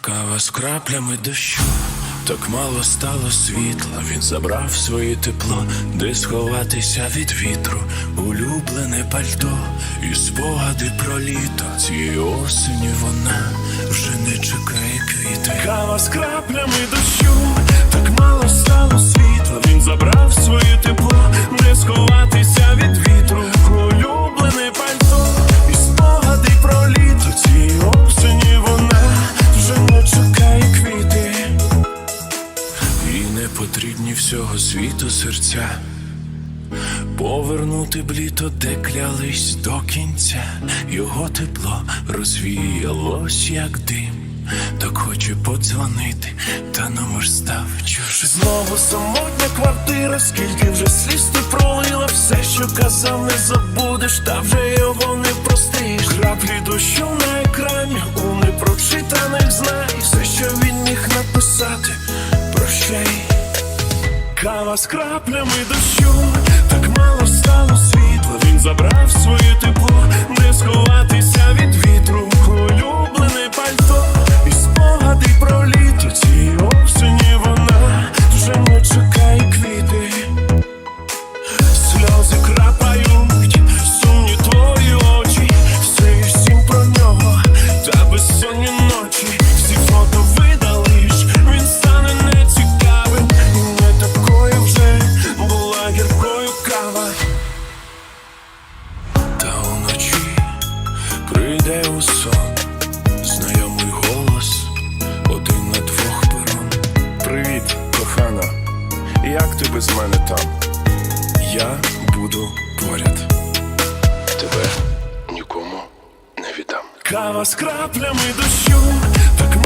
Кава з краплями дощу, так мало стало світла. Він забрав своє тепло, де сховатися від вітру, улюблене пальто і спогади про літо. Цієї осені вона вже не чекає квіти. Кава з краплями дощу, не потрібні всього світу серця. Повернути б літо, де клялись до кінця, його тепло розвіялось, як дим. Так хоче подзвонити, та номер став чужим. Знову самотня квартира, скільки вже сліз ти пролила, все, що казав, не забудеш, та вже його не простиш. Краплі дощу на екрані, у непрочитаних знай, все, що він міг написати, прощай. Кава з краплями дощу, так мало стало світла. Він забрав своє тепло, не сховатися від вітру, улюблене пальто і спогади про літо. Цієї осені вона вже не чекає квіти. Сльози крапають, прийде у сон, знайомий голос, один на двох перон. Привіт, кохана. Як ти без мене там? Я буду поряд. Тебе нікому не віддам. Кава з краплями дощу, так